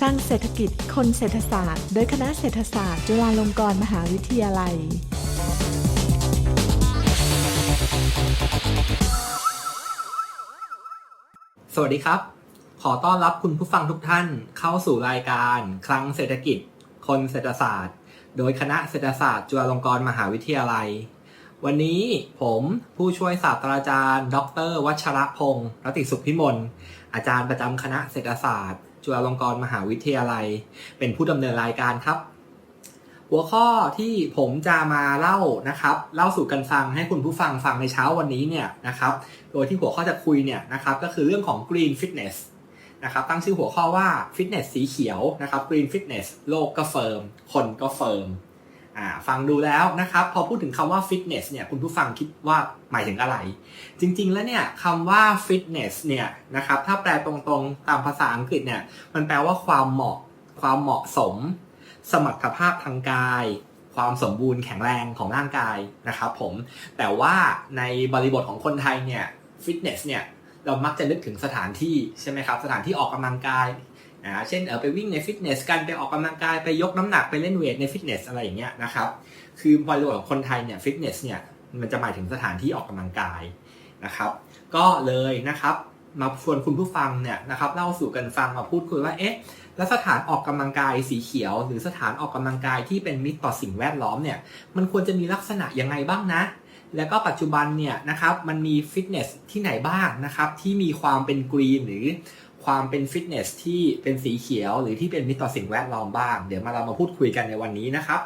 สร้างเศรษฐกิจคนเศรษฐศาสตร์ โดยคณะเศรษฐศาสตร์ จุฬาลงกรณ์มหาวิทยาลัย สวัสดีครับ ขอต้อนรับคุณผู้ฟังทุกท่านเข้าสู่รายการคลังเศรษฐกิจ คนเศรษฐศาสตร์ โดยคณะเศรษฐศาสตร์ จุฬาลงกรณ์มหาวิทยาลัย วันนี้ผมผู้ช่วยศาสตราจารย์ ดร วัชรพงศ์รติสุขพิมลอาจารย์ประจำคณะเศรษฐศาสตร์ จุฬาลงกรณ์มหาวิทยาลัย เป็นผู้ดำเนินรายการครับ หัวข้อที่ผมจะมาเล่านะครับ เล่าสู่กันฟังให้คุณผู้ฟังฟังในเช้าวันนี้เนี่ยนะครับ โดยที่หัวข้อจะคุยเนี่ยนะครับก็คือเรื่องของ Green Fitness นะครับตั้งชื่อหัวข้อว่า Fitness สีเขียวนะครับ Green Fitness โลกก็เฟิร์ม คนก็เฟิร์ม อ่าฟังดูแล้วนะครับ พอพูดถึงคำว่า Fitness เนี่ยคุณผู้ฟังคิดว่าหมายถึงอะไร จริง ๆ แล้วเนี่ยคำว่า Fitness เนี่ยนะครับถ้าแปลตรงๆ ตามภาษาอังกฤษเนี่ยมันแปลว่าความเหมาะ ความเหมาะสม สมรรถภาพทางกาย ความสมบูรณ์แข็งแรงของร่างกายนะครับผมแต่ว่าในบริบทของคนไทยเนี่ยฟิตเนสเนี่ยเรามักจะนึกถึงสถานที่ใช่ไหมครับ สถานที่ออกกำลังกาย นะเช่นเออไปวิ่งในฟิตเนสกันไปออกกำลังกายไปยกน้ำหนักไปเล่นเวทในฟิตเนสอะไรอย่างเงี้ยนะครับคือบริบทของคนไทยเนี่ยฟิตเนสเนี่ยมันจะหมายถึงสถานที่ออกกำลังกายนะครับก็เลยนะครับมาชวนคุณผู้ฟังเนี่ยนะครับเล่าสู่กันฟังมาพูดคุยว่าเอ๊ะแล้วสถานออกกำลังกายสีเขียว หรือสถานออกกำลังกายที่เป็นมิตรต่อสิ่งแวดล้อมเนี่ยมันควรจะมีลักษณะยังไงบ้างนะ แล้วก็ปัจจุบันเนี่ยนะครับมันมีฟิตเนสที่ไหนบ้างนะครับที่มีความเป็นกรีนหรือ ความเป็นฟิตเนสที่เป็นสีเขียว หรือที่เป็นมิตรต่อสิ่งแวดล้อมบ้าง เดี๋ยวมาเรามาพูดคุยกันในวันนี้นะครับ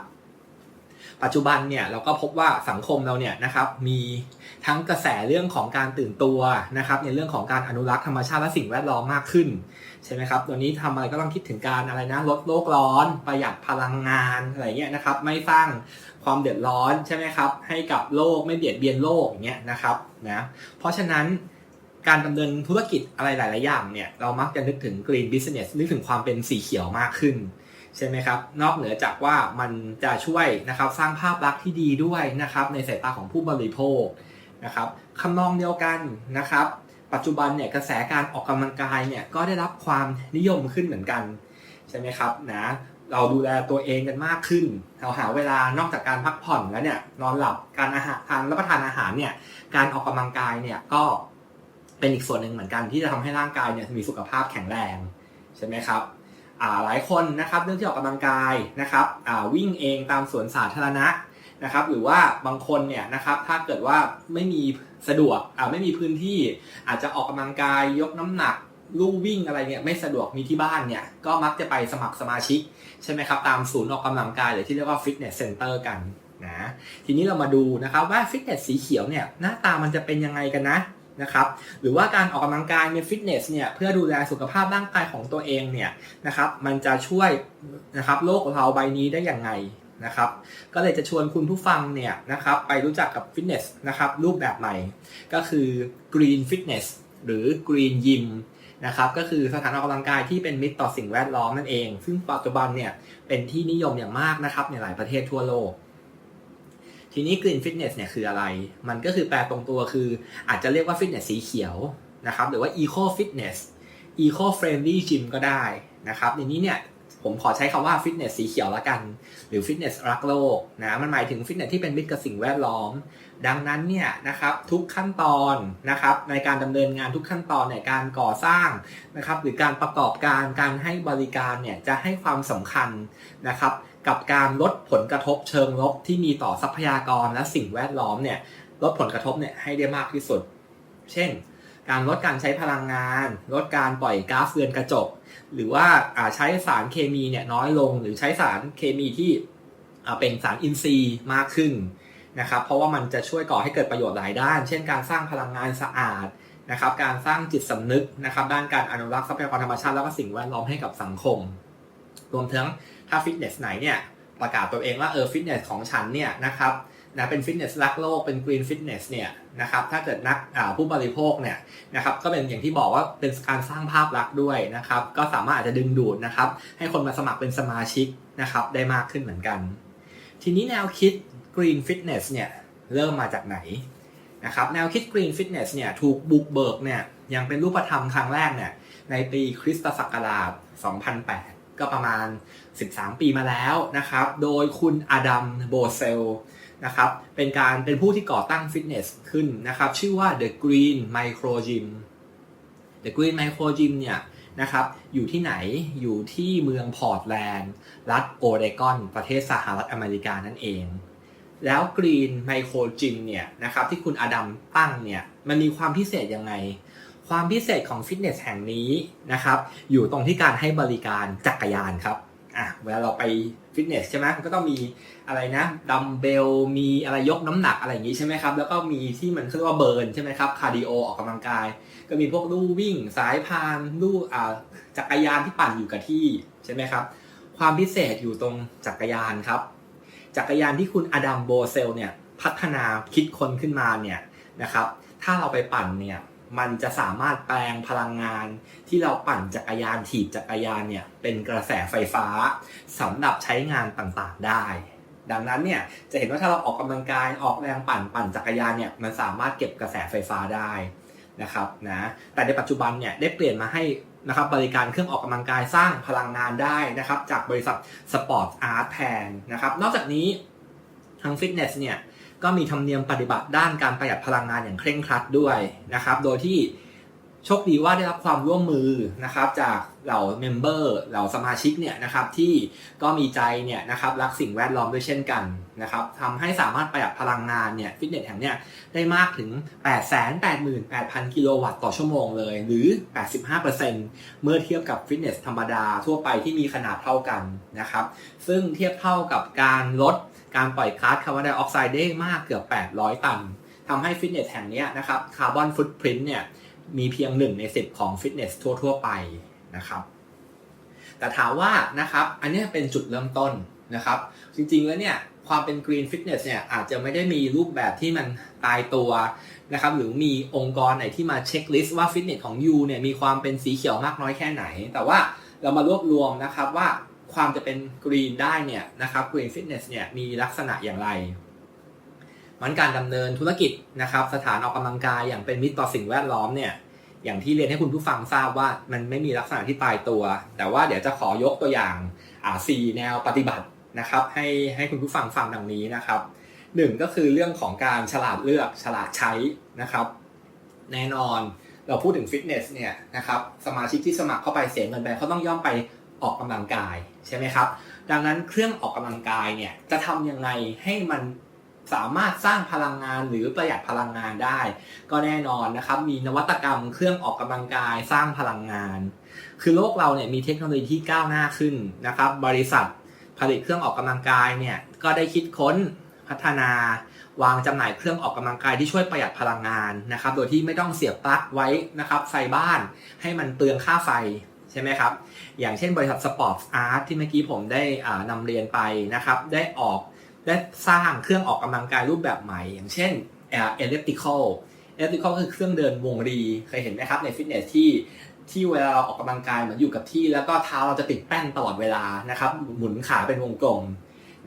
ปัจจุบันเนี่ยเราก็พบว่าสังคมเราเนี่ยนะครับมีทั้งกระแสเรื่องของการตื่นตัวนะครับ ในเรื่องของการอนุรักษ์ธรรมชาติและสิ่งแวดล้อมมากขึ้นใช่ไหมครับตัวนี้ทำอะไรก็ต้องคิดถึงการอะไรนะลดโลกร้อน ประหยัดพลังงานอะไรเงี้ยนะครับไม่สร้างความเดือดร้อนใช่ไหมครับให้กับโลกไม่เบียดเบียนโลกอย่างเงี้ยนะครับนะเพราะฉะนั้น การดำเนินธุรกิจอะไรหลาย ๆ อย่างเนี่ยเรามักจะนึกถึง green business นึกถึงความเป็นสีเขียวมากขึ้นใช่ไหมครับ นอกเหนือจากว่ามันจะช่วยนะครับสร้างภาพลักษณ์ที่ดีด้วยนะครับในสายตาของผู้บริโภคนะครับคำนองเดียวกันนะครับ ปัจจุบันเนี่ยกระแสการออกกำลังกายเนี่ยก็ได้รับความนิยมขึ้นเหมือนกันใช่ไหมครับนะเราดูแลตัวเองกันมากขึ้น เราหาเวลานอกจากการพักผ่อนแล้วเนี่ยนอนหลับการอาหารทานรับประทานอาหารเนี่ยการออกกำลังกายเนี่ยก็ เป็นอีกส่วนหนึ่งเหมือนกันที่จะทำให้ร่างกายเนี่ยมีสุขภาพแข็งแรงใช่ไหมครับหลายคนนะครับเรื่องที่ออกกำลังกายนะครับวิ่งเองตามสวนสาธารณะนะครับหรือว่าบางคนเนี่ยนะครับถ้าเกิดว่าไม่มีสะดวกไม่มีพื้นที่อาจจะออกกำลังกายยกน้ำหนักลู่วิ่งอะไรเนี่ยไม่สะดวกมีที่บ้านเนี่ยก็มักจะไปสมัครสมาชิกใช่ไหมครับตามศูนย์ออกกำลังกายหรือที่เรียกว่าฟิตเนสเซ็นเตอร์กันนะทีนี้เรามาดูนะครับว่าฟิตเนสสีเขียวเนี่ยหน้าตามันจะเป็นยังไงกันนะ นะครับหรือว่าการออกกำลังกายในฟิตเนสเนี่ยเพื่อดูแลสุขภาพร่างกายของตัวเองเนี่ยนะครับมันจะช่วยนะครับโลกเราใบนี้ได้อย่างไงนะครับก็เลยจะชวนคุณผู้ฟังเนี่ยนะครับไปรู้จักกับฟิตเนสนะครับรูปแบบใหม่ ก็คือ Green Fitness หรือ Green Gym นะครับก็คือสถานออกกำลังกายที่เป็นมิตรต่อสิ่งแวดล้อมนั่นเอง ซึ่งปัจจุบันเนี่ยเป็นที่นิยมอย่างมากนะครับในหลายประเทศทั่วโลก ทีนี้ Green Fitness เนี่ยคืออะไร มันก็คือแปลตรงตัวคืออาจจะเรียกว่าฟิตเนสสีเขียวนะครับหรือว่า Eco Fitness Eco Friendly Gym ก็ได้นะครับในนี้เนี่ยผมขอใช้คำว่าฟิตเนสสีเขียวละกัน หรือฟิตเนสรักโลกนะมันหมายถึงฟิตเนสที่เป็นมิตรกับสิ่งแวดล้อม ดังนั้นเนี่ยนะครับทุกขั้นตอนนะครับในการดำเนินงานทุกขั้นตอนในการก่อสร้างนะครับหรือการประกอบการการให้บริการเนี่ยจะให้ความสำคัญนะครับ กับการลดผลกระทบเชิงลบที่มีต่อทรัพยากรและสิ่งแวดล้อมเนี่ยลดผลกระทบเนี่ยให้ได้มากที่สุด เช่น การลดการใช้พลังงาน ลดการปล่อยก๊าซเรือนกระจก หรือว่าใช้สารเคมีเนี่ยน้อยลง หรือใช้สารเคมีที่เป็นสารอินทรีย์มากขึ้นนะครับ เพราะว่ามันจะช่วยก่อให้เกิดประโยชน์หลายด้าน เช่น การสร้างพลังงานสะอาดนะครับ การสร้างจิตสำนึกนะครับ ด้านการอนุรักษ์ทรัพยากรธรรมชาติ แล้วก็สิ่งแวดล้อมให้กับสังคม รวมทั้ง ถ้าฟิตเนสไหนเนี่ยประกาศตัวเองว่าเออฟิตเนสของฉันเนี่ยนะครับนะเป็นฟิตเนสรักโลกเป็นกรีนฟิตเนสเนี่ยนะครับถ้าเกิดนักผู้บริโภคเนี่ยนะครับก็เป็นอย่างที่บอกว่าเป็นการสร้างภาพลักษณ์ด้วยนะครับ ก็สามารถอาจจะดึงดูดนะครับ ให้คนมาสมัครเป็นสมาชิกนะครับได้มากขึ้นเหมือนกัน ทีนี้แนวคิด Green Fitness เนี่ยเริ่มมาจากไหนนะครับแนวคิด Green Fitness เนี่ยถูกบุกเบิกเนี่ยยังเป็นรูปธรรมครั้งแรกเนี่ยในปีคริสตศักราช 2008 ก็ประมาณ 13 ปีมาแล้วนะครับ โดยคุณอดัมโบเซลนะครับ เป็นการเป็นผู้ที่ก่อตั้งฟิตเนสขึ้นนะครับ ชื่อว่า The Green Micro Gym The Green Micro Gym เนี่ยนะครับ อยู่ที่ไหน อยู่ที่เมืองพอร์ตแลนด์ รัฐโอเรกอน ประเทศสหรัฐอเมริกานั่นเอง แล้ว Green Micro Gym เนี่ยนะครับ ที่คุณอดัมตั้งเนี่ย มันมีความพิเศษยังไง ความพิเศษของฟิตเนสแห่งนี้นะครับ อยู่ตรงที่การให้บริการจักรยานครับอะเวลาเราไปฟิตเนสใช่ไหมมันก็ต้องมีอะไรนะดัมเบลมีอะไรยกน้ำหนักอะไรอย่างนี้ใช่ไหมครับ แล้วก็มีที่มันเรียกว่าเบิร์นใช่ไหมครับคาร์ดิโอออกกำลังกาย ก็มีพวกลู่วิ่ง สายพานลู่อ่าจักรยานที่ปั่นอยู่กับที่ใช่ไหมครับ ความพิเศษอยู่ตรงจักรยานครับ จักรยานที่คุณอดัมโบเซลเนี่ยพัฒนาคิดค้นขึ้นมาเนี่ยนะครับ ถ้าเราไปปั่นเนี่ย มันจะสามารถแปลงพลังงาน ที่เราปั่นจักรยานถีบจักรยานเนี่ยเป็นกระแสไฟฟ้าสำหรับใช้งานต่างๆได้ดังนั้นเนี่ยจะเห็นว่าถ้าเราออกกำลังกายออกแรงปั่นปั่นจักรยานเนี่ยมันสามารถเก็บกระแสไฟฟ้าได้นะครับนะแต่ในปัจจุบันเนี่ยได้เปลี่ยนมาให้นะครับบริการเครื่องออกกำลังกายสร้างพลังงานได้นะครับจากบริษัทสปอร์ตอาร์ตแทนนะครับนอกจากนี้ทางฟิตเนสเนี่ย ก็มีธรรมเนียมปฏิบัติด้านการประหยัดพลังงานอย่างเคร่งครัดด้วยนะครับ โดยที่โชคดีว่าได้รับความร่วมมือนะครับจากเหล่าเมมเบอร์เหล่าสมาชิกเนี่ยนะครับที่ก็มีใจเนี่ยนะครับรักสิ่งแวดล้อมด้วยเช่นกันนะครับทำให้สามารถประหยัดพลังงานเนี่ยฟิตเนสแห่งเนี้ยได้มากถึง 888,000 กิโลวัตต์ต่อชั่วโมงเลย หรือ 85%เมื่อเทียบกับฟิตเนสธรรมดาทั่วไปที่มีขนาดเท่ากันนะครับซึ่งเทียบเท่ากับการลด การปล่อยก๊าซคาร์บอนไดออกไซด์ได้มากเกือบ 800 ตันทำให้ฟิตเนสแห่งนี้นะครับคาร์บอนฟุตพริ้นเนี่ยมีเพียง 1 ใน 10 ของฟิตเนสทั่ว ๆ ไปนะครับ แต่ถามว่านะครับอันนี้เป็นจุดเริ่มต้นนะครับ จริงๆแล้วเนี่ยความเป็น Green Fitness เนี่ยอาจจะไม่ได้มีรูปแบบที่มันตายตัวนะครับหรือมีองค์กรไหนที่มาเช็คลิสต์ว่าฟิตเนสของยูเนี่ยมีความเป็นสีเขียวมากน้อยแค่ไหน แต่ว่าเรามารวบรวมนะครับว่า ความจะเป็น Green ได้เนี่ยนะครับ Green Fitness เนี่ยมีลักษณะอย่างไร มันการดำเนินธุรกิจนะครับ สถานออกกำลังกายอย่างเป็นมิตรต่อสิ่งแวดล้อมเนี่ยอย่างที่เรียนให้คุณผู้ฟังทราบว่ามันไม่มีลักษณะที่ตายตัว แต่ว่าเดี๋ยวจะขอยกตัวอย่างอ่าสี่แนวปฏิบัตินะครับ ให้ให้คุณผู้ฟังฟังดังนี้นะครับหนึ่งก็คือเรื่องของการฉลาดเลือกฉลาดใช้นะครับ แน่นอนเราพูดถึงฟิตเนสเนี่ยนะครับสมาชิกที่สมัครเข้าไปเสียเงินไปเขาต้องย่อมไปออกกำลังกาย ใช่ไหมครับ ดังนั้นเครื่องออกกำลังกายเนี่ยจะทำยังไงให้มันสามารถสร้างพลังงานหรือประหยัดพลังงานได้ ก็แน่นอนนะครับ มีนวัตกรรมเครื่องออกกำลังกายสร้างพลังงาน คือโลกเราเนี่ยมีเทคโนโลยีที่ก้าวหน้าขึ้นนะครับ บริษัทผลิตเครื่องออกกำลังกายเนี่ยก็ได้คิดค้นพัฒนาวางจำหน่ายเครื่องออกกำลังกายที่ช่วยประหยัดพลังงานนะครับ โดยที่ไม่ต้องเสียบปลั๊กไว้นะครับไฟบ้านให้มันเปลืองค่าไฟ ใช่ไหมครับ อย่างเช่นบริษัทสปอร์ตอาร์ตที่เมื่อกี้ผมได้อ่านำเรียนไปนะครับ ได้ออกได้สร้างเครื่องออกกำลังกายรูปแบบใหม่ อย่างเช่นเอลิปติคอลเอลิปติคอลคือเครื่องเดินวงรีเคยเห็นไหมครับในฟิตเนสที่ที่เวลาเราออกกำลังกายเหมือนอยู่กับที่แล้วก็เท้าเราจะติดแป้นตลอดเวลานะครับ หมุนขาเป็นวงกลม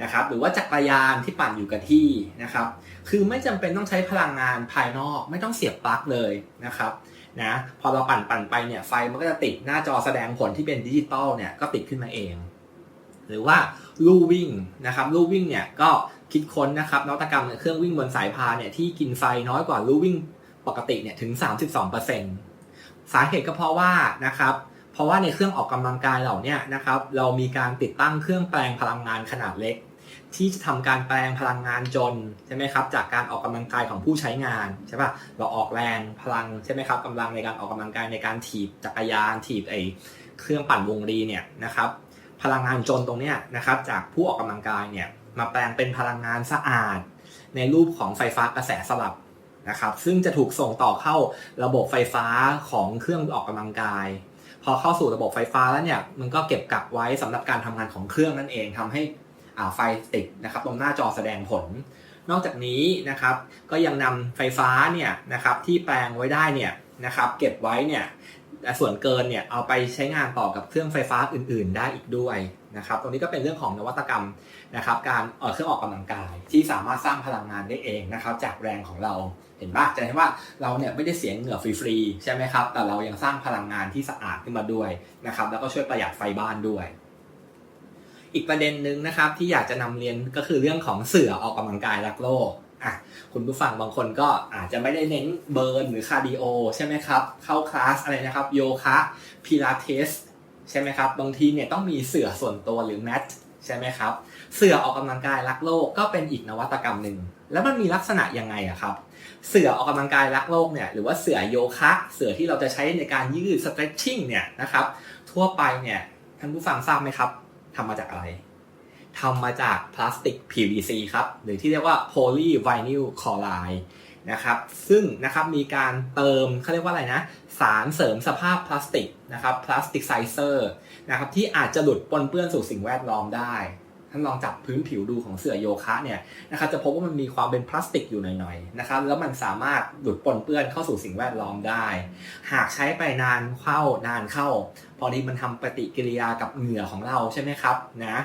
นะครับหรือว่าจักรยานที่ปั่นอยู่กับที่นะครับ คือไม่จำเป็นต้องใช้พลังงานภายนอกไม่ต้องเสียบปลั๊กเลยนะครับ นะพอเราปั่นปั่นไปเนี่ยไฟมันก็จะติดหน้าจอแสดงผลที่เป็นดิจิตอลเนี่ยก็ติดขึ้นมาเอง หรือว่าลู่วิ่งนะครับลู่วิ่งเนี่ยก็คิดค้นนะครับนวัตกรรมเครื่องวิ่งบนสายพานเนี่ยที่กินไฟน้อยกว่าลู่วิ่งปกติเนี่ยถึง 32%สาเหตุก็เพราะว่านะครับเพราะว่าในเครื่องออกกำลังกายเหล่านี้นะครับเรามีการติดตั้งเครื่องแปลงพลังงานขนาดเล็ก ที่จะทำการแปลงพลังงานจนใช่ไหมครับจากการออกกำลังกายของผู้ใช้งานใช่ปะเราออกแรงพลังใช่ไหมครับกำลังในการออกกำลังกายในการถีบจักรยานถีบไอเครื่องปั่นวงรีเนี่ยนะครับพลังงานจนตรงเนี้ยนะครับจากผู้ออกกำลังกายเนี่ยมาแปลงเป็นพลังงานสะอาด ในรูปของไฟฟ้ากระแสสลับนะครับซึ่งจะถูกส่งต่อเข้าระบบไฟฟ้าของเครื่องออกกำลังกาย พอเข้าสู่ระบบไฟฟ้าแล้วเนี่ยมันก็เก็บกักไว้สำหรับการทำงานของเครื่องนั่นเองทำให้ ไฟติดนะครับตรงหน้าจอแสดงผล นอกจากนี้นะครับก็ยังนำไฟฟ้าเนี่ยนะครับที่แปลงไว้ได้เนี่ยนะครับเก็บไว้เนี่ยแต่ส่วนเกินเนี่ยเอาไปใช้งานต่อกับเครื่องไฟฟ้าอื่น ๆ ได้อีกด้วยนะครับตรงนี้ก็เป็นเรื่องของนวัตกรรมนะครับการเเครื่องออกกำลังกาย ที่สามารถสร้างพลังงานได้เองนะครับจากแรงของเราเห็นปะจะเห็นว่าเราเนี่ยไม่ได้เสียเหงื่อฟรีๆใช่ไหมครับแต่เรายังสร้างพลังงานที่สะอาดขึ้นมาด้วยนะครับแล้วก็ช่วยประหยัดไฟบ้านด้วย อีกประเด็นหนึ่งนะครับที่อยากจะนำเรียนก็คือเรื่องของเสือออกกำลังกายรักโลกอะคุณผู้ฟังบางคนก็อาจจะไม่ได้เน้นเบิร์นหรือคาร์ดิโอใช่ไหมครับ เข้าคลาสอะไรนะครับโยคะพิลาเทสใช่ไหมครับ บางทีเนี่ยต้องมีเสือส่วนตัวหรือแมทใช่ไหมครับ เสือออกกำลังกายรักโลกก็เป็นอีกนวัตกรรมหนึ่งแล้วมันมีลักษณะยังไงอะครับ เสือออกกำลังกายรักโลกเนี่ยหรือว่าเสือโยคะ เสือที่เราจะใช้ในการยืด stretching เนี่ยนะครับ ทั่วไปเนี่ยท่านผู้ฟังทราบไหมครับ ทำมาจากอะไรทำมาจากพลาสติก PVC ครับ หรือที่เรียกว่า polyvinyl chloride นะครับ ซึ่งนะครับมีการเติมเขาเรียกว่าอะไรนะ สารเสริมสภาพพลาสติกนะครับ พลาสติกไซเซอร์นะครับที่อาจจะหลุดปนเปื้อนสู่สิ่งแวดล้อมได้ ท่านลองจับพื้นผิวดูของเสื่อโยคะเนี่ยนะครับจะพบว่ามันมีความเป็นพลาสติกอยู่หน่อยๆนะครับ แล้วมันสามารถหลุดปนเปื้อนเข้าสู่สิ่งแวดล้อมได้ หากใช้ไปนานเข้านานเข้า พอดีมันทำปฏิกิริยากับเหงื่อของเราใช่ไหมครับนะ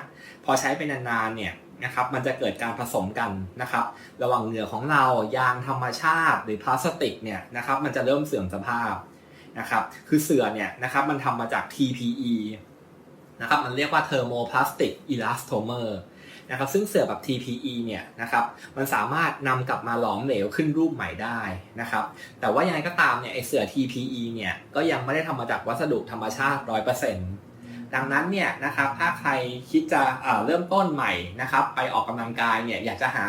พอใช้ไปนานๆเนี่ยนะครับมันจะเกิดการผสมกันนะครับ ระหว่างเหงื่อของเรายางธรรมชาติหรือพลาสติกเนี่ยนะครับมันจะเริ่มเสื่อมสภาพนะครับคือเสื่อเนี่ยนะครับมันทำมาจาก TPE นะครับมันเรียกว่า thermoplastic elastomer นะครับซึ่งเสื่อแบบ TPE เนี่ยนะครับมันสามารถนำกลับมาหลอมเหลวขึ้นรูปใหม่ได้นะครับแต่ว่ายังไงก็ตามเนี่ยไอเสื่อ TPE เนี่ยก็ยังไม่ได้ทำมาจากวัสดุธรรมชาติ 100%ดังนั้นเนี่ยนะครับถ้าใครคิดจะเเริ่มต้นใหม่นะครับไปออกกำลังกายเนี่ยอยากจะหา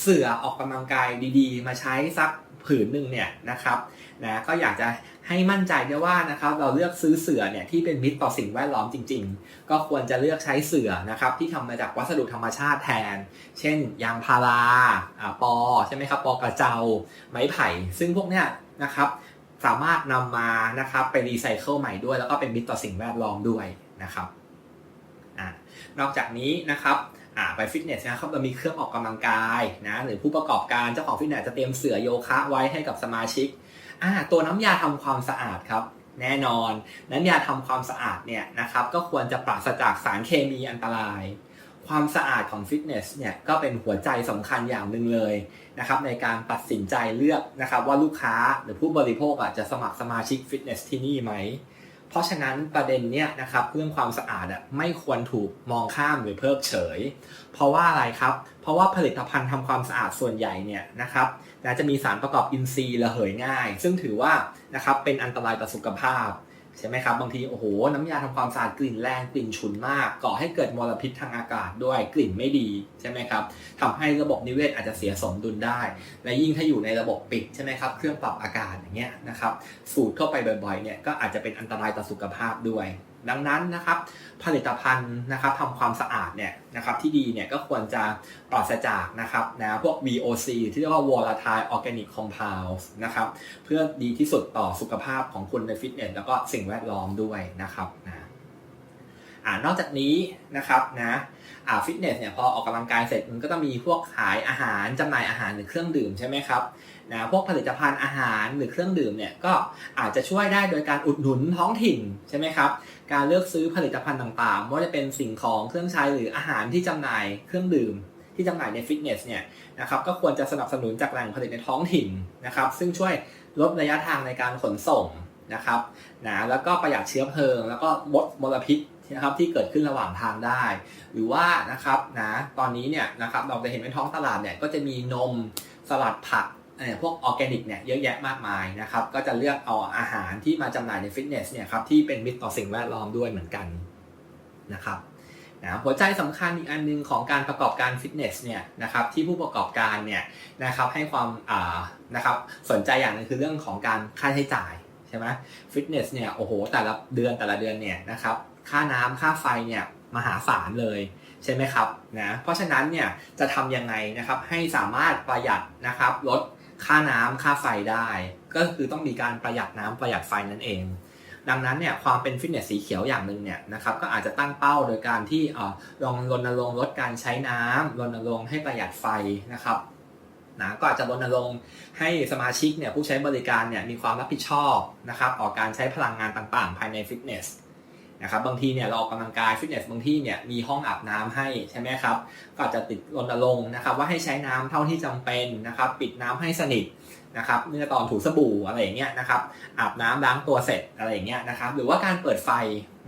เสื่อออกกำลังกายดีๆ มาใช้สักผืนหนึ่งเนี่ยนะครับนะก็อยากจะ ให้มั่นใจด้วยว่านะครับเราเลือกซื้อเสื่อเนี่ยที่เป็นมิตรต่อสิ่งแวดล้อมจริง ๆ ก็ควรจะเลือกใช้เสื่อนะครับที่ทำมาจากวัสดุธรรมชาติแทน เช่น ยางพาราอ่าปอใช่ไหมครับปอกระเจา ไม้ไผ่ ซึ่งพวกเนี้ยนะครับสามารถนำมานะครับไปรีไซเคิลใหม่ด้วย แล้วก็เป็นมิตรต่อสิ่งแวดล้อมด้วยนะครับอ่านอกจากนี้นะครับอ่าไปฟิตเนสนะครับเรามีเครื่องออกกำลังกายนะหรือผู้ประกอบการเจ้าของฟิตเนสจะเตรียมเสื่อโยคะไว้ให้กับสมาชิก อ่าตัวน้ำยาทำความสะอาดครับแน่นอน น้ำยาทำความสะอาดเนี่ยนะครับก็ควรจะปราศจากสารเคมีอันตราย ความสะอาดของฟิตเนสเนี่ยก็เป็นหัวใจสำคัญอย่างหนึ่งเลยนะครับในการตัดสินใจเลือกนะครับว่าลูกค้าหรือผู้บริโภคอะจะสมัครสมาชิกฟิตเนสที่นี่ไหม เพราะฉะนั้นประเด็นเนี่ยนะครับเรื่องความสะอาดอะไม่ควรถูกมองข้ามหรือเพิกเฉย เพราะว่าอะไรครับ เพราะว่าผลิตภัณฑ์ทำความสะอาดส่วนใหญ่เนี่ยนะครับ นะจะมีสารประกอบอินทรีย์ระเหยง่าย ซึ่งถือว่านะครับเป็นอันตรายต่อสุขภาพใช่ไหมครับบางทีโอ้โหน้ำยาทำความสะอาดกลิ่นแรงกลิ่นฉุนมาก ก่อให้เกิดมลพิษทางอากาศด้วยกลิ่นไม่ดีใช่ไหมครับทำให้ระบบนิเวศอาจจะเสียสมดุลได้ และยิ่งถ้าอยู่ในระบบปิดใช่ไหมครับเครื่องปรับอากาศอย่างเงี้ยนะครับสูดเข้าไปบ่อยๆเนี่ยก็อาจจะเป็นอันตรายต่อสุขภาพด้วย ดังนั้นนะครับผลิตภัณฑ์นะครับทำความสะอาดเนี่ยนะครับที่ดีเนี่ยก็ควรจะปราศจากนะครับนะพวก VOC ที่เรียกว่า volatile organic compounds นะครับเพื่อดีที่สุดต่อสุขภาพของคุณในฟิตเนสแล้วก็สิ่งแวดล้อมด้วยนะครับนะอนอกจากนี้นะครับนะฟิตเนสเนี่ยพอออกกำลังกายเสร็จมันก็ต้องมีพวกขายอาหารจำหน่ายอาหารหรือเครื่องดื่มใช่ไหมครับนะพวกผลิตภัณฑ์อาหารหรือเครื่องดื่มเนี่ยก็อาจจะช่วยได้โดยการอุดหนุนท้องถิ่นใช่ไหมครับ การเลือกซื้อผลิตภัณฑ์ต่างๆไม่ว่าจะเป็นสิ่งของเครื่องใช้หรืออาหารที่จำหน่ายเครื่องดื่มที่จำหน่ายในฟิตเนสเนี่ยนะครับก็ควรจะสนับสนุนจากแหล่งผลิตในท้องถิ่นนะครับซึ่งช่วยลดระยะทางในการขนส่งนะครับนะแล้วก็ประหยัดเชื้อเพลิง แล้วก็ลดมลพิษนะครับที่เกิดขึ้นระหว่างทางได้ หรือว่านะครับนะตอนนี้เนี่ยนะครับเราจะเห็นในท้องตลาดเนี่ยก็จะมีนมสลัดผัก พวกออร์แกนิกเนี่ยเยอะแยะมากมายนะครับ ก็จะเลือกเอาอาหารที่มาจำหน่ายในฟิตเนสเนี่ยครับที่เป็นมิตรต่อสิ่งแวดล้อมด้วยเหมือนกันนะครับนะหัวใจสำคัญอีกอันหนึงของการประกอบการฟิตเนสเนี่ยนะครับที่ผู้ประกอบการเนี่ยนะครับให้ความอ่านะครับสนใจอย่างหนึงคือเรื่องของการค่าใช้จ่ายใช่ไหมฟิตเนสเนี่ยโอ้โหแต่ละเดือนแต่ละเดือนเนี่ยนะครับค่าน้ำค่าไฟเนี่ยมหาศาลเลยใช่ไหมครับนะเพราะฉะนั้นเนี่ยจะทำยังไงนะครับให้สามารถประหยัดนะครับลด ค่าน้ำค่าไฟได้ ก็คือต้องมีการประหยัดน้ำประหยัดไฟนั่นเอง ดังนั้นเนี่ยความเป็นฟิตเนสสีเขียวอย่างหนึ่งเนี่ยนะครับก็อาจจะตั้งเป้าโดยการที่เอ่อลองรณรงค์ลดการใช้น้ำรณรงค์ให้ประหยัดไฟนะครับนะก็อาจจะรณรงค์ให้สมาชิกเนี่ยผู้ใช้บริการเนี่ยมีความรับผิดชอบนะครับออกการใช้พลังงานต่างๆ ภายในฟิตเนส นะครับบางทีเนี่ยเราออกกำลังกายฟิตเนสบางที่เนี่ยมีห้องอาบน้ำให้ใช่ไหมครับก็อาจจะติดรณรงค์นะครับ ว่าให้ใช้น้ำเท่าที่จำเป็นนะครับ ปิดน้ำให้สนิทนะครับเมื่อตอนถูสบู่อะไรอย่างเงี้ยนะครับอาบน้ำล้างตัวเสร็จอะไรอย่างเงี้ยนะครับหรือว่าการเปิดไฟ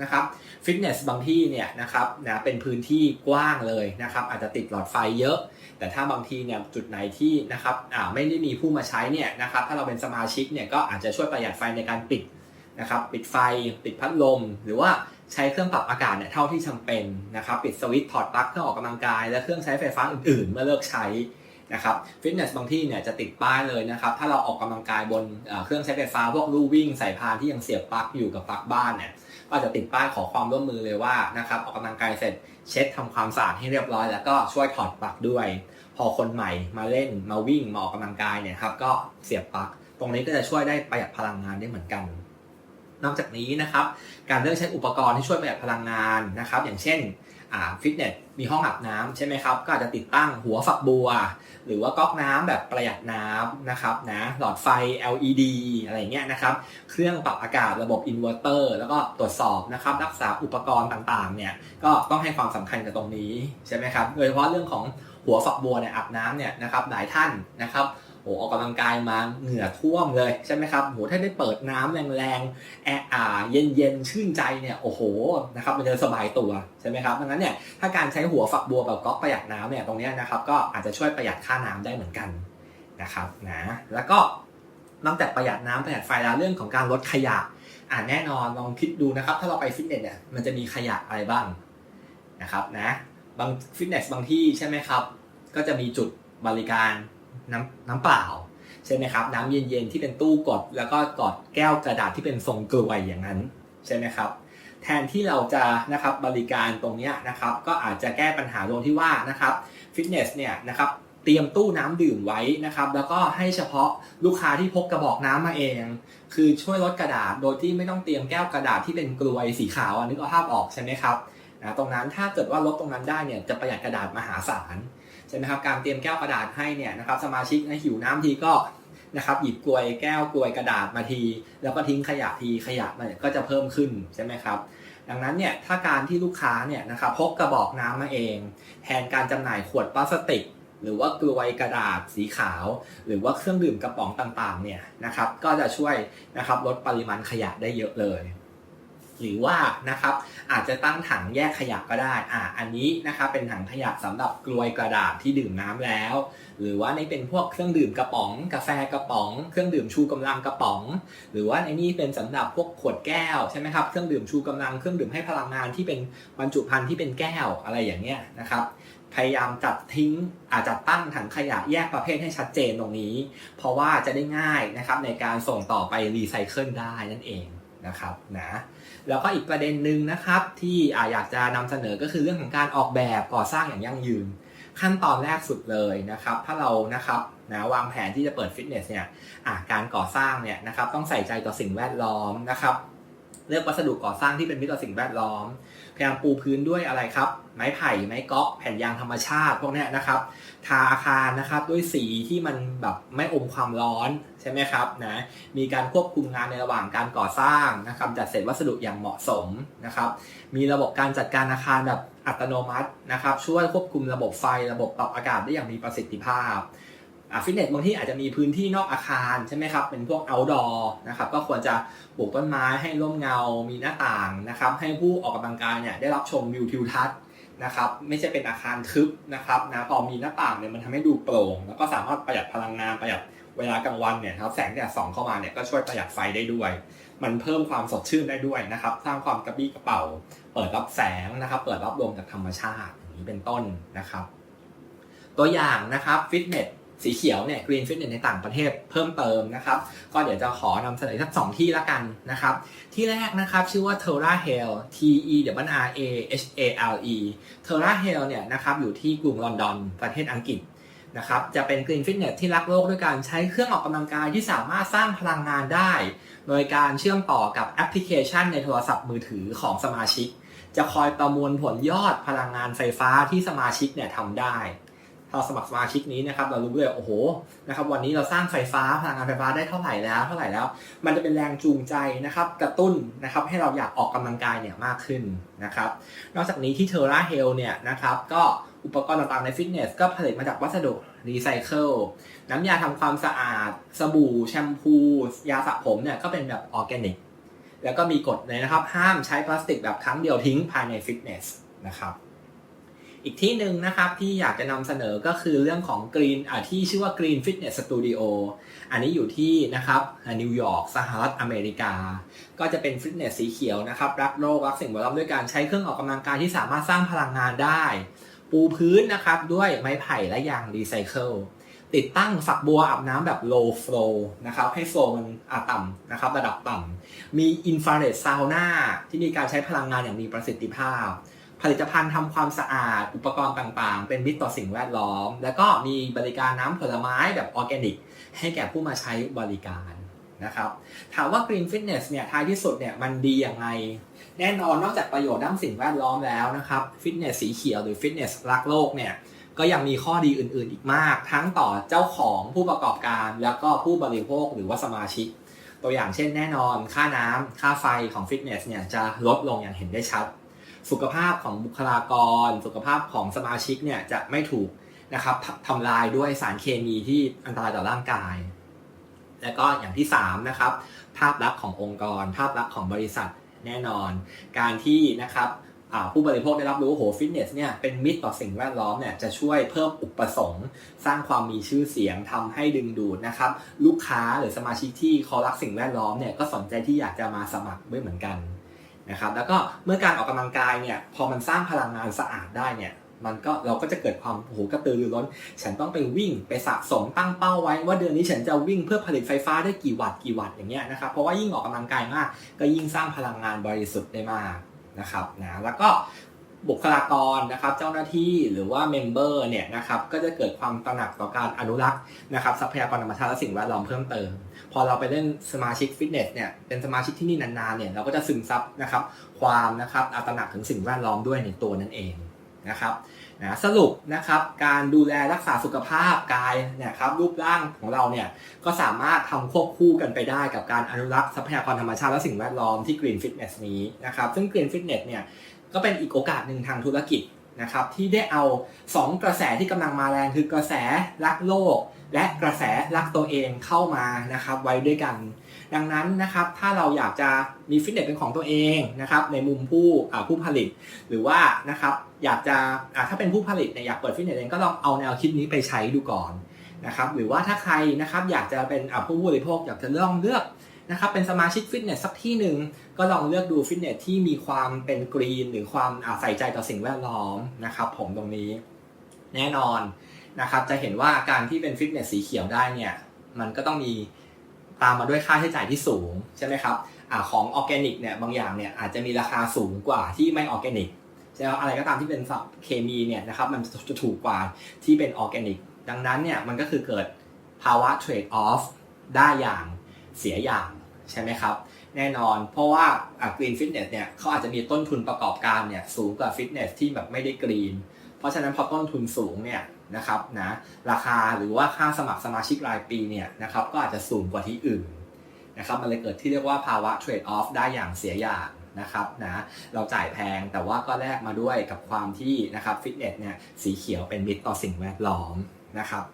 นะครับฟิตเนสบางที่เนี่ยนะครับนะเป็นพื้นที่กว้างเลยนะครับ อาจจะติดหลอดไฟเยอะ แต่ถ้าบางทีเนี่ยจุดไหนที่นะครับไม่ได้มีผู้มาใช้เนี่ยนะครับถ้าเราเป็นสมาชิกเนี่ยก็อาจจะช่วยประหยัดไฟในการปิด นะครับปิดไฟปิดพัดลม หรือว่าใช้เครื่องปรับอากาศเนี่ยเท่าที่จำเป็นนะครับปิดสวิตช์ถอดปลั๊กเครื่องออกกำลังกาย และเครื่องใช้ไฟฟ้าอื่นๆ เมื่อเลิกใช้นะครับฟิตเนสบางที่เนี่ยจะติดป้ายเลยนะครับถ้าเราออกกำลังกายบนเครื่องใช้ไฟฟ้าพวกลู่วิ่งสายพานที่ยังเสียบปลั๊กอยู่กับปลั๊กบ้านเนี่ยก็จะติดป้ายขอความร่วมมือเลยว่านะครับออกกำลังกายเสร็จเช็ดทำความสะอาดให้เรียบร้อย แล้วก็ช่วยถอดปลั๊กด้วย พอคนใหม่มาเล่นมาวิ่งมาออกกำลังกายเนี่ยครับก็เสียบปลั๊กตรงนี้ก็จะช่วยได้ประหยัดพลังงานได้เหมือนกัน นอกจากนี้นะครับการเลือกใช้อุปกรณ์ที่ช่วยประหยัดพลังงานนะครับอย่างเช่นฟิตเนสมีห้องอาบน้ำใช่ไหมครับ ก็อาจจะติดตั้งหัวฝักบัว หรือว่าก๊อกน้ำแบบประหยัดน้ำนะครับนะหลอดไฟ LED อะไรเงี้ยนะครับ เครื่องปรับอากาศระบบอินเวอร์เตอร์แล้วก็ตรวจสอบนะครับ รักษาอุปกรณ์ต่างๆเนี่ยก็ต้องให้ความสำคัญกับตรงนี้ใช่ไหมครับโดยเฉพาะเรื่องของหัวฝักบัวเนี่ยอาบน้ำเนี่ยนะครับหลายท่านนะครับ อ้ออกกำลังกายมาเหงื่อท่วมเลยใช่ไหมครับโหถ้าได้เปิดน้ำแรงๆแอร์อ่าเย็นๆชื่นใจเนี่ยโอ้โหนะครับมันจะสบายตัวใช่ไหมครับดังนั้นเนี่ยถ้าการใช้หัวฝักบัวแบบก๊อกประหยัดน้ำเนี่ยตรงนี้นะครับก็อาจจะช่วยประหยัดค่าน้ำได้เหมือนกันนะครับนะแล้วก็นอกจากประหยัดน้ำประหยัดไฟแล้วเรื่องของการลดขยะอ่าแน่นอนลองคิดดูนะครับ ถ้าเราไปฟิตเนสเนี่ยมันจะมีขยะอะไรบ้างนะครับนะบางฟิตเนสบางที่ใช่ไหมครับ ก็จะมีจุดบริการ น้ำน้ำเปล่าใช่ไหมครับ น้ำเย็นๆที่เป็นตู้กด แล้วก็กดแก้วกระดาษที่เป็นทรงกลวยอย่างนั้นใช่ไหมครับ แทนที่เราจะนะครับบริการตรงนี้นะครับ ก็อาจจะแก้ปัญหาตรงที่ว่านะครับฟิตเนสเนี่ยนะครับเตรียมตู้น้ำดื่มไว้นะครับ แล้วก็ให้เฉพาะลูกค้าที่พกกระบอกน้ำมาเอง คือช่วยลดกระดาษโดยที่ไม่ต้องเตรียมแก้วกระดาษที่เป็นกลวยสีขาวอะนึกเอาภาพออกใช่ไหมครับนะตรงนั้นถ้าเกิดว่าลดตรงนั้นได้เนี่ยจะประหยัดกระดาษมหาศาล ใช่ไหมครับการเตรียมแก้วกระดาษให้เนี่ยนะครับสมาชิกนะหิวน้ำทีก็นะครับหยิบกลวยแก้วกลวยกระดาษมาที แล้วก็ทิ้งขยะทีขยะมันก็จะเพิ่มขึ้นใช่ไหมครับดังนั้นเนี่ยถ้าการที่ลูกค้าเนี่ยนะครับพกกระบอกน้ำมาเอง แทนการจำหน่ายขวดพลาสติก หรือว่ากลวยกระดาษสีขาว หรือว่าเครื่องดื่มกระป๋องต่างๆเนี่ยนะครับก็จะช่วยนะครับลดปริมาณขยะได้เยอะเลย หรือว่านะครับอาจจะตั้งถังแยกขยะก็ได้อ่าอันนี้นะครับเป็นถังขยะสำหรับกลวยกระดาษที่ดื่มน้ำแล้ว หรือว่าในเป็นพวกเครื่องดื่มกระป๋อง กาแฟกระป๋อง เครื่องดื่มชูกำลังกระป๋อง หรือว่าในนี้เป็นสำหรับพวกขวดแก้วใช่ไหมครับเครื่องดื่มชูกำลังเครื่องดื่มให้พลังงานที่เป็นบรรจุภัณฑ์ที่เป็นแก้วอะไรอย่างเงี้ยนะครับพยายามจัดทิ้งอาจจะตั้งถังขยะแยกประเภทให้ชัดเจนตรงนี้ เพราะว่าจะได้ง่ายนะครับในการส่งต่อไปรีไซเคิลได้นั่นเองนะครับนะ แล้วก็อีกประเด็นหนึ่งนะครับ ที่อยากจะนำเสนอก็คือเรื่องของการออกแบบก่อสร้างอย่างยั่งยืน ขั้นตอนแรกสุดเลยนะครับ ถ้าเรานะครับนะวางแผนที่จะเปิดฟิตเนสเนี่ยการก่อสร้างเนี่ยนะครับต้องใส่ใจต่อสิ่งแวดล้อมนะครับเลือกวัสดุก่อสร้างที่เป็นมิตรต่อสิ่งแวดล้อม พยายามปูพื้นด้วยอะไรครับ ไม้ไผ่ ไม้ก๊อก แผ่นยางธรรมชาติพวกนี้นะครับ ทาอาคารนะครับด้วยสีที่มันแบบไม่อมความร้อนใช่ไหมครับนะมีการควบคุมงานในระหว่างการก่อสร้างนะครับจัดเสร็จวัสดุอย่างเหมาะสมนะครับมีระบบการจัดการอาคารแบบอัตโนมัตินะครับช่วยควบคุมระบบไฟระบบปรับอากาศได้อย่างมีประสิทธิภาพอะฟิตเนสบางที่อาจจะมีพื้นที่นอกอาคารใช่ไหมครับ เป็นพวก outdoor นะครับก็ควรจะปลูกต้นไม้ให้ร่มเงา มีหน้าต่างนะครับให้ผู้ออกกำลังกายเนี่ยได้รับชมวิวทิวทัศน์ นะครับไม่ใช่เป็นอาคารทึบนะครับนะพอมีหน้าต่างเนี่ยมันทำให้ดูโปร่ง แล้วก็สามารถประหยัดพลังงานประหยัดเวลากลางวันเนี่ยครับแสงแดดส่องเข้ามาเนี่ยก็ช่วยประหยัดไฟได้ด้วย มันเพิ่มความสดชื่นได้ด้วยนะครับสร้างความกระปี้กระเป๋า เปิดรับแสงนะครับเปิดรับลมจากธรรมชาติอย่างนี้เป็นต้นนะครับ ตัวอย่างนะครับฟิตเนส สีเขียวเนี่ยกรีนฟิตเนสในต่างประเทศเพิ่มเติมนะครับ ก็เดี๋ยวจะขอนำเสนอสักสองที่ละกันนะครับ ที่แรกนะครับชื่อว่า Terra Hell T E W R A H A L E Terra Hell เนี่ยนะครับอยู่ที่กรุงลอนดอนประเทศอังกฤษนะครับจะเป็นกรีนฟิตเนสที่รักโลกด้วยการใช้เครื่องออกกำลังกายที่สามารถสร้างพลังงานได้ โดยการเชื่อมต่อกับแอปพลิเคชันในโทรศัพท์มือถือของสมาชิก จะคอยประมวลผลยอดพลังงานไฟฟ้าที่สมาชิกเนี่ยทำได้ ถ้าสมัครสมาชิกนี้นะครับเรารู้เลยโอ้โหนะครับวันนี้เราสร้างไฟฟ้าพลังงานไฟฟ้าได้เท่าไหร่แล้วเท่าไหร่แล้ว มันจะเป็นแรงจูงใจนะครับกระตุ้นนะครับให้เราอยากออกกำลังกายเนี่ยมากขึ้นนะครับนอกจากนี้ที่เทอร่าเฮลเนี่ยนะครับก็อุปกรณ์ต่างๆในฟิตเนสก็ผลิตมาจากวัสดุรีไซเคิลน้ำยาทำความสะอาด สบู่ แชมพู ยาสระผมเนี่ยก็เป็นแบบออร์แกนิก แล้วก็มีกฎเลยนะครับ ห้ามใช้พลาสติกแบบครั้งเดียวทิ้งภายในฟิตเนสนะครับ อีกที่หนึ่งนะครับที่อยากจะนำเสนอก็คือเรื่องของ Green อ่าที่ชื่อว่า Green Fitness Studio อันนี้อยู่ที่นะครับนิวยอร์กสหรัฐอเมริกา ก็จะเป็นฟิตเนสสีเขียวนะครับรักโลกรักสิ่งแวดล้อมด้วยการใช้เครื่องออกกำลังกายที่สามารถสร้างพลังงานได้ ปูพื้นนะครับด้วยไม้ไผ่และยางรีไซเคิลติดตั้งฝักบัวอาบน้ำแบบ low flow นะครับให้โฟลมันอาต่ำนะครับระดับต่ำมีอินฟราเรดซาวน่าที่มีการใช้พลังงานอย่างมีประสิทธิภาพ ผลิตภัณฑ์ทำความสะอาด อุปกรณ์ต่างๆ เป็นมิตรต่อสิ่งแวดล้อม แล้วก็มีบริการน้ำผลไม้แบบออร์แกนิก ให้แก่ผู้มาใช้บริการนะครับถามว่า Green Fitness เนี่ยท้ายที่สุดเนี่ยมันดีอย่างไงแน่นอนนอกจากประโยชน์ด้านสิ่งแวดล้อมแล้วนะครับฟิตเนสสีเขียวหรือฟิตเนสรักโลกเนี่ยก็ยังมีข้อดีอื่นๆอีกมาก ทั้งต่อเจ้าของผู้ประกอบการแล้วก็ผู้บริโภคหรือว่าสมาชิก ตัวอย่างเช่นแน่นอนค่าน้ำค่าไฟของฟิตเนสเนี่ยจะลดลงอย่างเห็นได้ชัด สุขภาพของบุคลากร สุขภาพของสมาชิกเนี่ยจะไม่ถูกนะครับทำลายด้วยสารเคมีที่อันตรายต่อร่างกาย และก็อย่างที่3นะครับภาพลักษณ์ขององค์กร ภาพลักษณ์ของบริษัทแน่นอน การที่นะครับผู้บริโภคได้รับรู้ว่าโหฟิตเนสเนี่ยเป็นมิตรต่อสิ่งแวดล้อมเนี่ยจะช่วยเพิ่มอุปสงค์ สร้างความมีชื่อเสียงทำให้ดึงดูดนะครับลูกค้าหรือสมาชิกที่เขารักสิ่งแวดล้อมเนี่ยก็สนใจที่อยากจะมาสมัครด้วยเหมือนกัน นะครับแล้วก็เมื่อการออกกำลังกายเนี่ยพอมันสร้างพลังงานสะอาดได้เนี่ยมันก็เราก็จะเกิดความโอ้โหกระตือรือร้น ฉันต้องไปวิ่งไปสะสมตั้งเป้าไว้ ว่าเดือนนี้ฉันจะวิ่งเพื่อผลิตไฟฟ้าได้กี่วัตต์กี่วัตต์อย่างเงี้ยนะครับเพราะว่ายิ่งออกกำลังกายมาก ก็ยิ่งสร้างพลังงานบริสุทธิ์ได้มากนะครับนะแล้วก็ บุคลากรนะครับเจ้าหน้าที่หรือว่าเมมเบอร์เนี่ยนะครับก็จะเกิดความตระหนักต่อการอนุรักษ์นะครับทรัพยากรธรรมชาติและสิ่งแวดล้อมเพิ่มเติม พอเราไปเล่นสมาชิกฟิตเนสเนี่ยเป็นสมาชิกที่นี่นานๆเนี่ยเราก็จะซึมซับนะครับความนะครับตระหนักถึงสิ่งแวดล้อมด้วยในตัวนั่นเองนะครับนะสรุปนะครับการดูแลรักษาสุขภาพกายเนี่ยครับรูปร่างของเราเนี่ยก็สามารถทำควบคู่กันไปได้กับการอนุรักษ์ทรัพยากรธรรมชาติและสิ่งแวดล้อมที่ Green Fitness นี้นะครับซึ่ง Green Fitness เนี่ย ก็เป็นอีกโอกาสหนึ่งทางธุรกิจนะครับที่ได้เอา 2 กระแสที่กำลังมาแรงคือกระแสรักโลก และกระแสรักตัวเองเข้ามานะครับไว้ด้วยกัน ดังนั้นนะครับถ้าเราอยากจะมีฟิตเนสเป็นของตัวเองนะครับในมุมผู้ผู้ผลิต หรือว่านะครับอยากจะถ้าเป็นผู้ผลิตเนี่ยอยากเปิดฟิตเนสเองก็ลองเอาแนวคิดนี้ไปใช้ดูก่อนนะครับหรือว่าถ้าใครนะครับอยากจะเป็นผู้บริโภคอยากจะลองเลือก นะครับเป็นสมาชิกฟิตเนสสักที่หนึ่งก็ลองเลือกดูฟิตเนสที่มีความเป็นกรีน หรือความใส่ใจต่อสิ่งแวดล้อมนะครับผมตรงนี้แน่นอนนะครับจะเห็นว่าการที่เป็นฟิตเนสสีเขียวได้เนี่ยมันก็ต้องมีตามมาด้วยค่าใช้จ่ายที่สูงใช่ไหมครับอของออร์แกนิกเนี่ยบางอย่างเนี่ยอาจจะมีราคาสูงกว่าที่ไม่ออร์แกนิกใช่ไหมอะไรก็ตามที่เป็นเคมีเนี่ยนะครับมันจะถูกกว่าที่เป็นออร์แกนิก ดังนั้นเนี่ยมันก็คือเกิดภาวะเทรดออฟได้อย่างเสียอย่าง ใช่ไหมครับ แน่นอน เพราะว่ากรีนฟิตเนสเนี่ยเขาอาจจะมีต้นทุนประกอบการเนี่ยสูงกว่าฟิตเนสที่แบบไม่ได้กรีน เพราะฉะนั้นพอต้นทุนสูงเนี่ยนะครับนะราคาหรือว่าค่าสมัครสมาชิกรายปีเนี่ยนะครับก็อาจจะสูงกว่าที่อื่นนะครับมันเลยเกิดที่เรียกว่าภาวะเทรดออฟได้อย่างเสียอย่างนะครับนะเราจ่ายแพงแต่ว่าก็แลกมาด้วยกับความที่นะครับฟิตเนสเนี่ยสีเขียวเป็นมิตรต่อสิ่งแวดล้อมนะครับ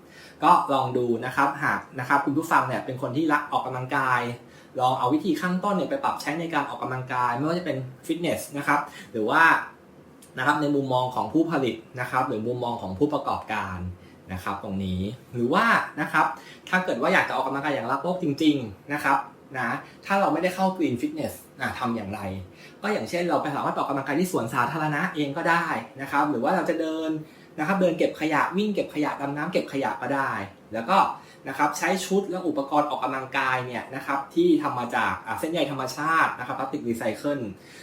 ก็ลองดูนะครับหากนะครับคุณผู้ฟังเนี่ยเป็นคนที่รักออกกำลังกาย ลองเอาวิธีข้างต้นเนี่ยไปปรับใช้ในการออกกำลังกาย ไม่ว่าจะเป็นฟิตเนสนะครับหรือว่านะครับในมุมมองของผู้ผลิตนะครับหรือมุมมองของผู้ประกอบการนะครับตรงนี้หรือว่านะครับถ้าเกิดว่าอยากจะออกกำลังกายอย่างรักโลกจริง ๆนะครับนะถ้าเราไม่ได้เข้า Green Fitness นะทำอย่างไร ก็อย่างเช่นเราไปสามารถออกกำลังกายที่สวนสาธารณะเองก็ได้นะครับหรือว่าเราจะเดินนะครับเดินเก็บขยะวิ่งเก็บขยะดำน้ำเก็บขยะก็ได้ แล้วก็ นะครับใช้ชุดและอุปกรณ์ออกกำลังกายเนี่ยนะครับที่ทำมาจากเส้นใยธรรมชาตินะครับพลาสติกรีไซเคิล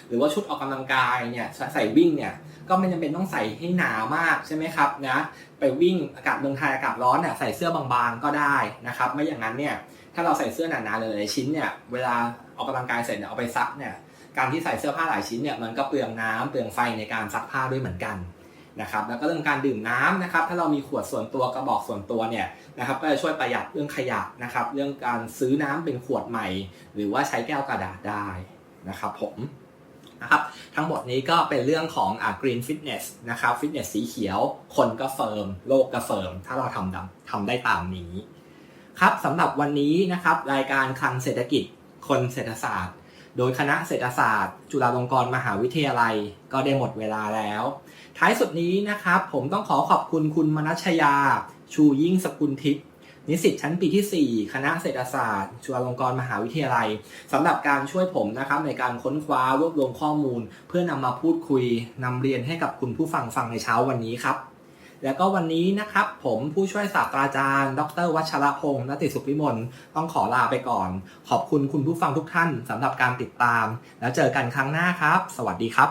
หรือว่าชุดออกกำลังกายเนี่ยใส่วิ่งเนี่ยก็ไม่จำเป็นต้องใส่ให้หนามากใช่ไหมครับนะไปวิ่งอากาศเมืองไทยอากาศร้อนเนี่ยใส่เสื้อบางๆก็ได้นะครับไม่อย่างนั้นเนี่ยถ้าเราใส่เสื้อหนาๆหลายชิ้นเนี่ยเวลาออกกำลังกายเสร็จเนี่ยเอาไปซักเนี่ยการที่ใส่เสื้อผ้าหลายชิ้นเนี่ยมันก็เปลืองน้ำเปลืองไฟในการซักผ้าด้วยเหมือนกันนะครับแล้วก็เรื่องการดื่มน้ำนะครับถ้าเรามีขวดส่วนตัวกระบอกส่วนตัวเนี่ยนะครับก็จะช่วยประหยัดเรื่องขยะนะครับ เรื่องการซื้อน้ำเป็นขวดใหม่ หรือว่าใช้แก้วกระดาษได้นะครับผมนะครับทั้งหมดนี้ก็เป็นเรื่องของอ่า green fitness นะครับฟิตเนสสีเขียว คนก็เฟิร์ม โลกก็เฟิร์ม ถ้าเราทำดำทำได้ตามนี้ครับสำหรับวันนี้นะครับรายการคลังเศรษฐกิจคนเศรษฐศาสตร์ โดยคณะเศรษฐศาสตร์ จุฬาลงกรณ์มหาวิทยาลัยก็ได้หมดเวลาแล้ว ท้ายสุดนี้นะครับ ผมต้องขอขอบคุณคุณมนัชยา ชูยิ่งสกุลทิพย์นิสิตชั้นปีที่ 4 คณะเศรษฐศาสตร์ จุฬาลงกรณ์มหาวิทยาลัยสำหรับการช่วยผมนะครับในการค้นคว้ารวบรวมข้อมูล เพื่อนำมาพูดคุยนำเรียนให้กับคุณผู้ฟังฟังในเช้าวันนี้ครับ แล้วก็วันนี้นะครับ ผมผู้ช่วยศาสตราจารย์ ดร วัชรพงศ์นติสุขวิมลต้องขอลาไปก่อน ขอบคุณคุณผู้ฟังทุกท่านสำหรับการติดตาม แล้วเจอกันครั้งหน้าครับ สวัสดีครับ